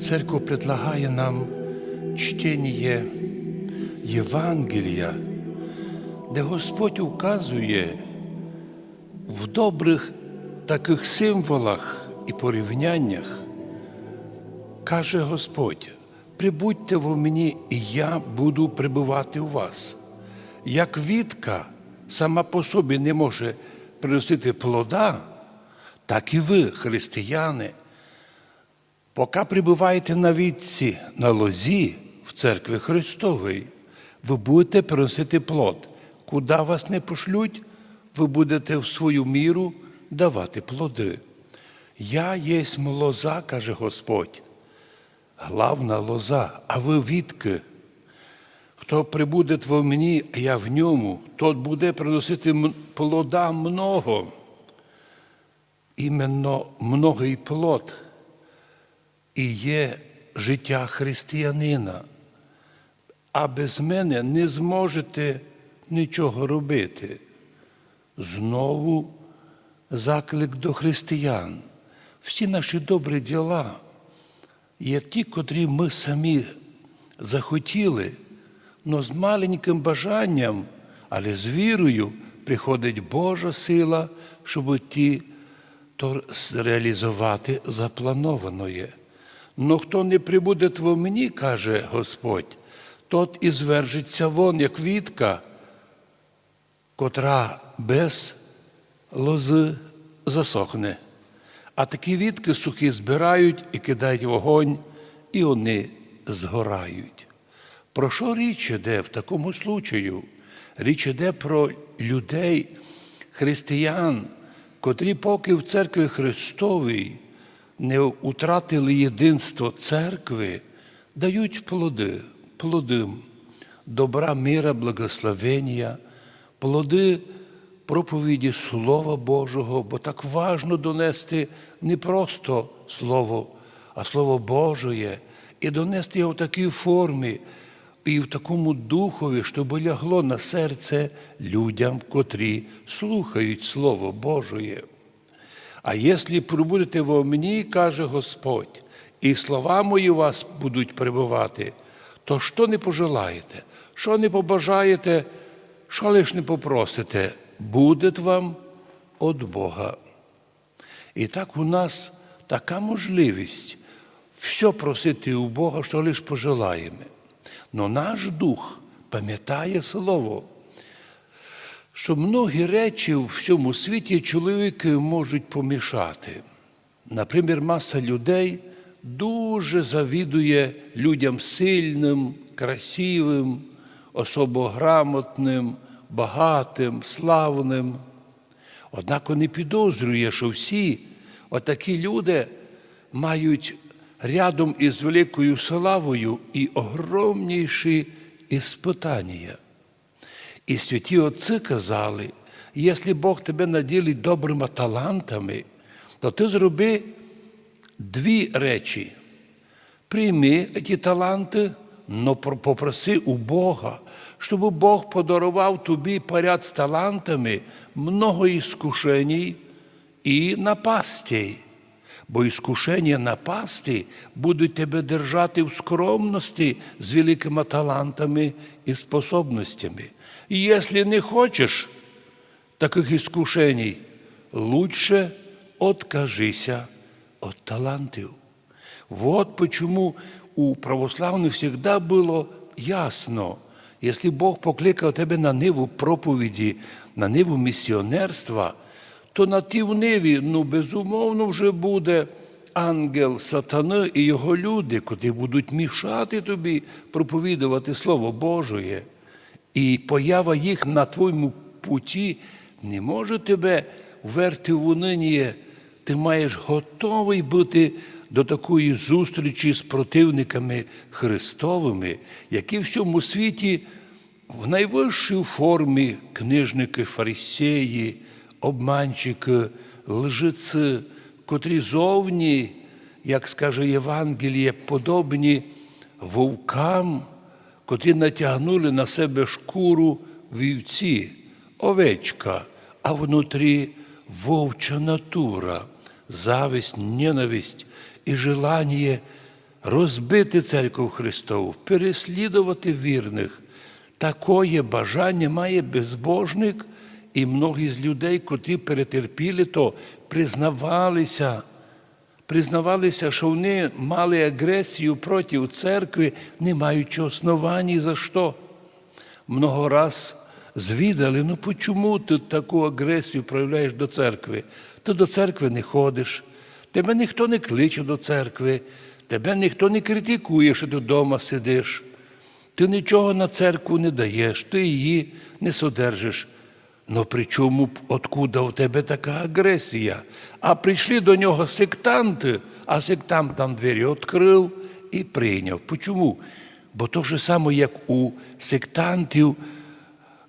Церковь предлагає нам чтення Євангелія, де Господь указує в добрих таких символах і порівняннях, каже Господь, прибудьте в мені, і я буду прибувати у вас. Як вітка сама по собі не може приносити плода, так і ви, християни, Поки прибуваєте на вітці на лозі в церкві Христовій, ви будете приносити плод. Куди вас не пошлють, ви будете в свою міру давати плоди. Я єсть лоза, каже Господь, главна лоза, а ви відки. Хто прибуде в мені, а я в ньому, тот буде приносити плода много. Іменно многий плод і є життя християнина. А без мене не зможете нічого робити. Знову заклик до християн. Всі наші добрі діла є ті, котрі ми самі захотіли, але з маленьким бажанням, але з вірою приходить Божа сила, щоб ті то реалізувати заплановане. Но хто не прибуде во мені, каже Господь, тот і звержиться вон, як вітка, котра без лози засохне. А такі вітки сухі збирають і кидають вогонь, і вони згорають. Про що річ іде в такому случаю? Річ іде про людей, християн, котрі поки в церкві Христовій не утратили єдинство церкви, дають плоди, плоди добра, мира, благословення, плоди проповіді Слова Божого, бо так важно донести не просто Слово, а Слово Божоє, і донести його в такій формі і в такому духові, щоб лягло на серце людям, котрі слухають Слово Божоє. А якщо прибудете во мені, каже Господь, і слова мої у вас будуть перебувати, то що не пожелаєте, що не побажаєте, що лиш не попросите, буде вам від Бога. І так у нас така можливість все просити у Бога, що лиш пожелаємо. Но наш дух пам'ятає слово що многі речі в всьому світі чоловіки можуть помішати. Наприклад, маса людей дуже завідує людям сильним, красивим, особограмотним, багатим, славним. Однак не підозрює, що всі отакі люди мають рядом із великою славою і огромніші іспитання. І святі отці казали, якщо Бог тебе наділить добрими талантами, то ти зроби дві речі. Прийми ці таланти, але попроси у Бога, щоб Бог подарував тобі поряд з талантами много іскушень і напастей. Бо іскушення напасти будуть тебе держати в скромності з великими талантами і способностями. И если не хочешь таких искушений, лучше откажися от талантів. Вот почему у православних всегда було ясно, якщо Бог покликав тебе на ниву проповіді, на ниву місіонерства, то на тій ниві, ну, безумовно, вже буде ангел сатани і його люди, котрі будуть мішати тобі проповідувати Слово Божоє. І поява їх на твоєму путі не може тебе вверти в унинє. Ти маєш готовий бути до такої зустрічі з противниками Христовими, які в всьому світі в найвищій формі книжники, фарисеї, обманщики, лжиці, котрі зовні, як скаже Євангеліє, подобні вовкам котрі натягнули на себе шкуру вівці, овечка, а внутрі вовча натура, зависть, ненависть і желання розбити церкву Христову, переслідувати вірних. Такое бажання має безбожник, і многі з людей, котрі перетерпіли, то признавалися, признавалися, що вони мали агресію проти церкви, не маючи основані за що. Много раз звідали, ну почому ти таку агресію проявляєш до церкви? Ти до церкви не ходиш, тебе ніхто не кличе до церкви, тебе ніхто не критикує, що ти вдома сидиш. Ти нічого на церкву не даєш, ти її не содержиш. Ну при чому откуда у тебе така агресія? А прийшли до нього сектанти, а сектант там двері відкрив і прийняв. Почому? Бо то ж саме, як у сектантів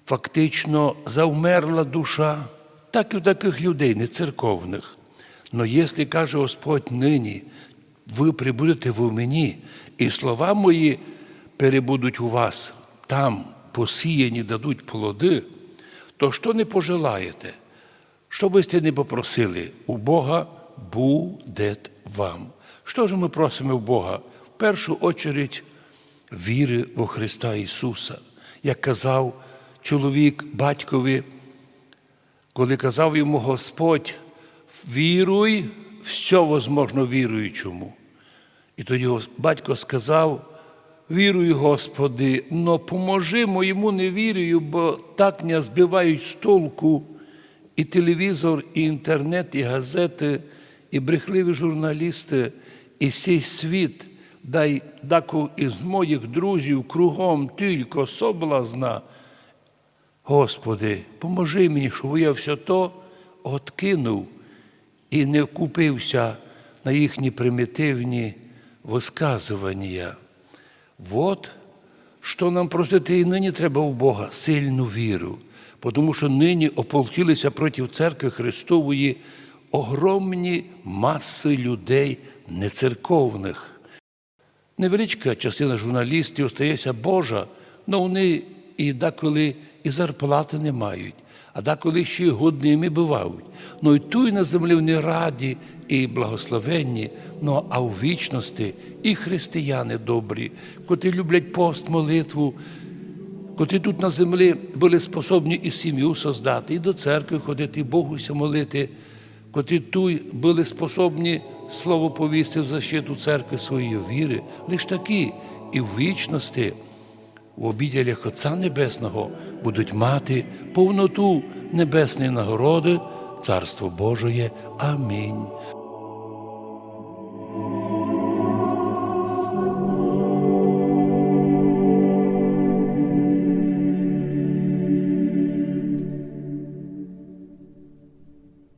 фактично завмерла душа, так і в таких людей, не церковних. Но якщо каже Господь нині, ви прибудете в мені, і слова мої перебудуть у вас, там посіяні дадуть плоди, то що не пожелаєте? Що би сте не попросили, у Бога буде вам. Що ж ми просимо в Бога? В першу очередь віри во Христа Ісуса, як казав чоловік батькові, коли казав йому Господь, віруй, все возможно віруючому. І тоді батько сказав, вірую, Господи, но поможи моєму невірію, бо так не збивають з толку і телевізор, і інтернет, і газети, і брехливі журналісти, і сей світ. Дай даку із моїх друзів кругом тільки соблазна. Господи, поможи мені, щоб я все то откинув і не купився на їхні примітивні висказування. Вот що нам просити і нині треба у Бога сильну віру, тому що нині ополчилися проти церкви Христової огромні маси людей нецерковних. Невеличка частина журналістів стається Божа, але вони і деколи і зарплати не мають, а деколи ще й годними бувають. Ну і ту і на землі раді і благословенні, ну а у вічності і християни добрі, котрі люблять пост, молитву, котрі тут на землі були способні і сім'ю создати, і до церкви ходити, і Богуся молити, котрі тут були способні слово повісти в защиту церкви своєї віри, лише такі і в вічності в обіділях Отця Небесного будуть мати повноту небесної нагороди, Царство Божоє. Амінь.